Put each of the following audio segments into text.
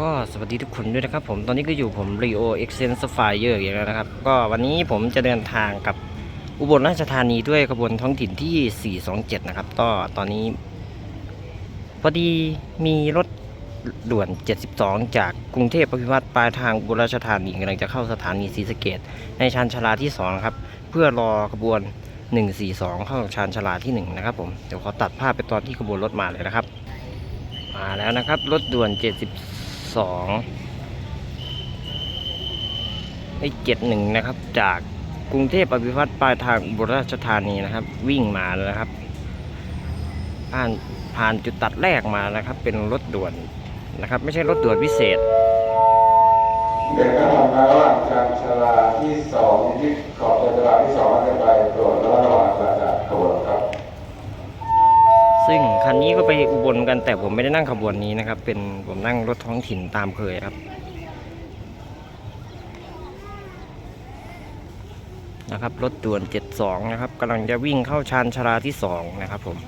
ก็สวัสดีทุกคนด้วยนะครับผมตอนนี้ก็อยู่ผม Rio e x c e n s f i r e อย่างแล้นะครับ ก็วันนี้ผมจะเดินทางกับอุบลราชธานีด้วยขบวนท้องถิ่นที่ 427 นะครับก็ตอนนี้ พอดีมีรถด่วน 72 จากกรุงเทพปพิวัตรปลายทางอุบลราชธานีกำลังจะเข้าสถานีศรีสะเกดในชานชาลาที่ 2 ครับ เพื่อรอขบวน 142 เข้าชานชาลาที่ 1 นะครับผมเดี๋ยวขอตัดภาพไปตอนที่ขบวนรถมาเลยนะครับ มาแล้วนะครับรถด่วน 72 ไอ้71นะครับ จากกรุงเทพอภิวัตปลายทางอุราชธานีนะครับ วิ่งมาแล้วนะครับ ผ่านผ่านจุดตัดแรกมานะครับ เป็นรถด่วนนะครับ ไม่ใช่รถด่วนพิเศษเด็กก็ทำงานระหว่างชานชลาที่สองที่ขอบชานชลาที่สองจะไปตรวจแล้วระหว่างการจัดขบวนครับ ซึ่งคันนี้ก็ไปอุบลกันแต่ผมไม่ได้นั่งขบวนนี้นะครับ เป็นผมนั่งรถท้องถิ่นตามเคยครับนะครับรถด่วน 72 นะครับกำลังจะวิ่งเข้าชานชาลาที่ 2 นะครับผม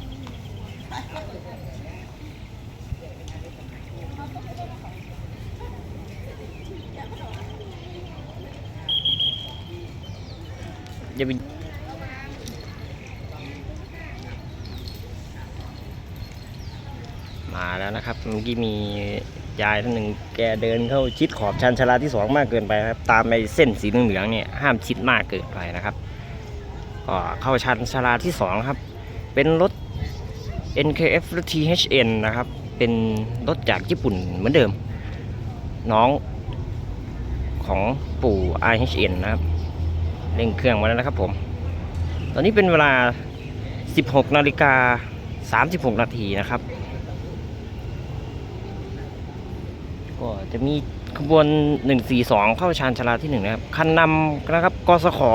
จะเป็นมา แล้วนะครับเมื่อกี้มียายท่านหนึ่งแกเดินเข้าชิดขอบชันชาลาที่สองมากเกินไปครับ ตามไปเส้นสีเหลืองๆเนี่ยห้ามชิดมากเกินไปนะครับก็เข้าชันชาลาที่สองครับ เป็นรถ NKF รถ THN นะครับ เป็นรถจากญี่ปุ่นเหมือนเดิม น้องของปู่ IHN นะครับเร่งเครื่องมาแล้วนะครับผม ตอนนี้เป็นเวลา 16นาฬิกา36 นาทีนะครับ ก็ จะมีขบวน 142 เข้าชานชาลาที่ 1 นะครับ คันนำนะครับกสข1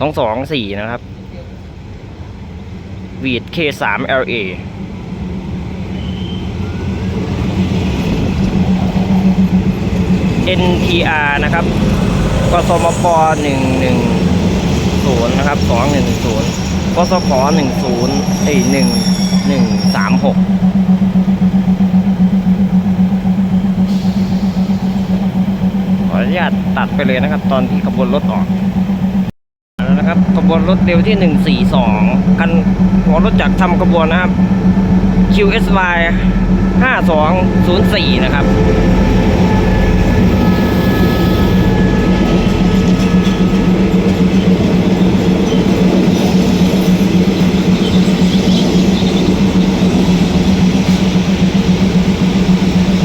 2 2 4 นะครับวีด K3 LA NTR นะครับกสมป110นะครับ210กสข10เอ้ย1136 ออนุญาตตัดไปเลยนะครับ ตอนที่ขบวนรถออกแล้วนะครับขบวนรถเร็วที่ 142คันหัวรถจักรทำขบวนนะครับ QSY 5204 นะครับ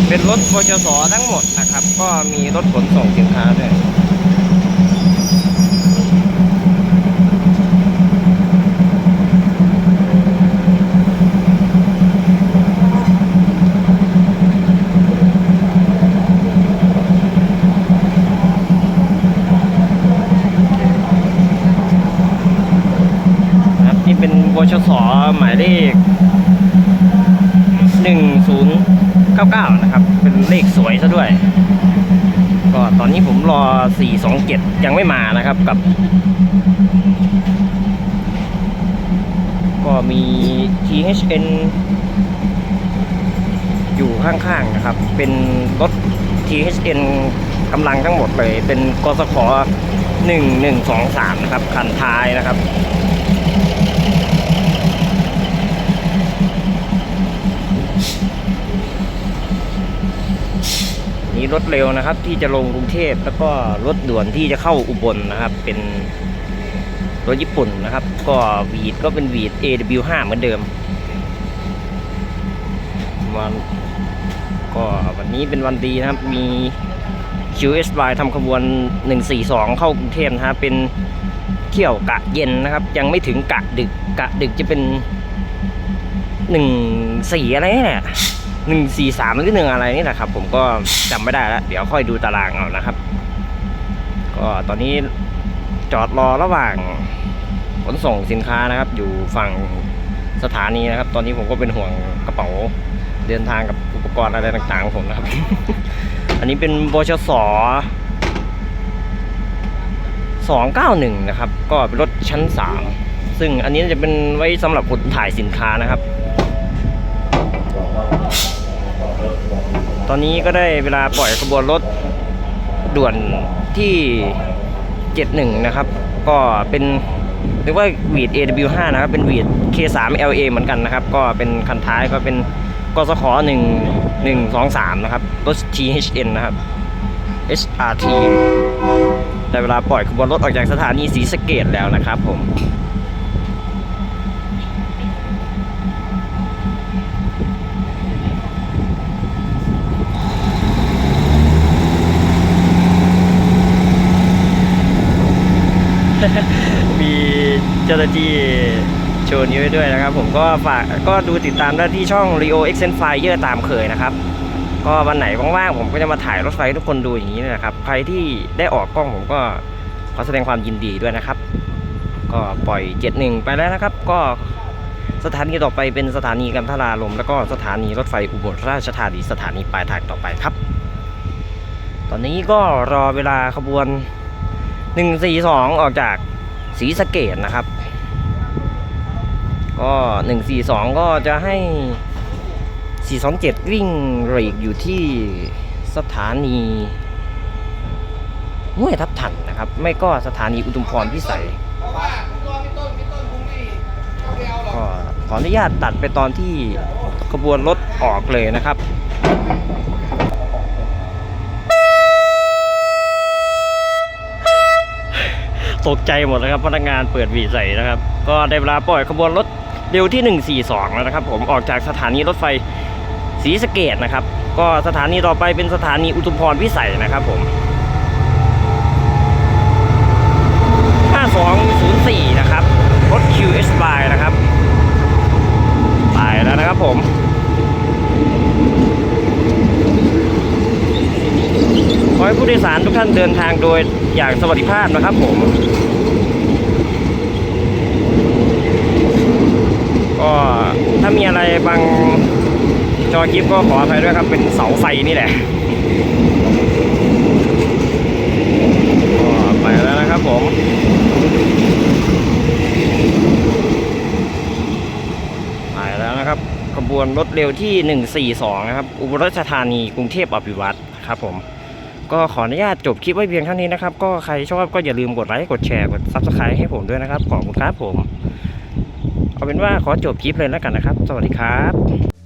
เป็นรถบชสทั้งหมด มีรถขนส่งสินค้าด้วยครับนี่เป็นบชสหมายเลข 1099 นะครับ เป็นเลขสวยซะด้วย ก็ตอนนี้ผมรอ 427 ยังไม่มานะครับกับ ก็มี THN อยู่ข้างๆนะครับ เป็นรถ THN กำลังทั้งหมดเลย เป็นกสข1123นะครับ คันท้ายนะครับีรถเร็วนะครับ ที่จะลงกรุงเทพแล้วก็รถด่วนที่จะเข้าอุบลนะครับ เป็นรถญี่ปุ่นนะครับ ก็วีดก็เป็นวีด AW5 เหมือนเดิมวันก็วันนี้เป็นวันดีนะครับ มี QSY ทำขบวน 142 เข้ากรุงเทพนะครับเป็นเที่ยวกะเย็นนะครับ ยังไม่ถึงกะดึกกะดึกจะเป็น 14 อะไรเนี่ย หนึ่งสี่สามหรือหนึ่งอะไรนี่แหละครับ ผมก็จำไม่ได้แล้วเดี๋ยวค่อยดูตารางเอานะครับ ก็ตอนนี้จอดรอระหว่างขนส่งสินค้านะครับ อยู่ฝั่งสถานีนะครับ ตอนนี้ผมก็เป็นห่วงกระเป๋าเดินทางกับอุปกรณ์อะไรต่างๆของผมนะครับ อันนี้เป็นบชสสองเก้าหนึ่งนะครับ ก็เป็นรถชั้นสามซึ่งอันนี้จะเป็นไว้สำหรับคนถ่ายสินค้านะครับ ตอนนี้ก็ได้เวลาปล่อยขบวนรถด่วนที่ 71 นะครับ ก็เป็นเรียกว่าวีด AW5 นะครับ เป็นวีด K3LA เหมือนกันนะครับ ก็เป็นคันท้ายก็เป็นกสข1 1 2 3 นะครับรถ THN นะครับ HRT ได้เวลาปล่อยขบวนรถออกจากสถานีศรีสเกดแล้วนะครับผม มีเจ้าหน้าที่โชว์นิ้วให้ด้วยนะครับ ผมก็ฝากก็ดูติดตามได้ที่ช่อง Rio e x c e n Fire ตามเคยนะครับ ก็วันไหนว่างๆผมก็จะมาถ่ายรถไฟทุกคนดูอย่างนี้นะครับ ใครที่ได้ออกกล้องผมก็ขอแสดงความยินดีด้วยนะครับ ก็ปล่อย 71 ไปแล้วนะครับ ก็สถานีต่อไปเป็นสถานีกันทราลม แล้วก็สถานีรถไฟอุบลราชธานีสถานีปลายทางต่อไปครับ ตอนนี้ก็รอเวลาขบวน 142 ออกจากศรีสเกดนะครับ ก็ 142 ก็จะให้ 427 วิ่งเรกอยู่ที่สถานีห้วยทับทันนะครับ ไม่ก็สถานีอุทุมพรพิสัยก็ขออนุญาตตัดไปตอนที่ขบวนรถออกเลยนะครับ ตกใจหมดแล้วครับพนักงานเปิดวีใส่นะครับ ก็ได้เวลาปล่อยขบวนรถเร็วที่ 142 แล้วนะครับ ผมออกจากสถานีรถไฟศรีสะเกดนะครับ ก็สถานีต่อไปเป็นสถานีอุทุมพรพิสัยนะครับผม 520 นะครับ รถ QS by นะครับ ไปแล้วนะครับผม ขอให้ผู้โดยสาร ท่านเดินทางโดยอย่างสวัสดิภาพนะครับผม ก็ถ้ามีอะไรบางจอคลิปก็ขออภัยด้วยครับ เป็นเสาไฟนี่แหละก็ไปแล้วนะครับผมไปแล้วนะครับขบวนรถเร็วที่ 142 นะครับ อุบลราชธานีกรุงเทพอภิวัตรครับผม ก็ขออนุญาตจบคลิปไว้เพียงเท่านี้นะครับ ก็ใครชอบก็อย่าลืมกดไลค์กดแชร์กดซับสไครต์ให้ผมด้วยนะครับขอบคุณครับผม เอาเป็นว่าขอจบคลิปเลยแล้วกันนะครับ สวัสดีครับ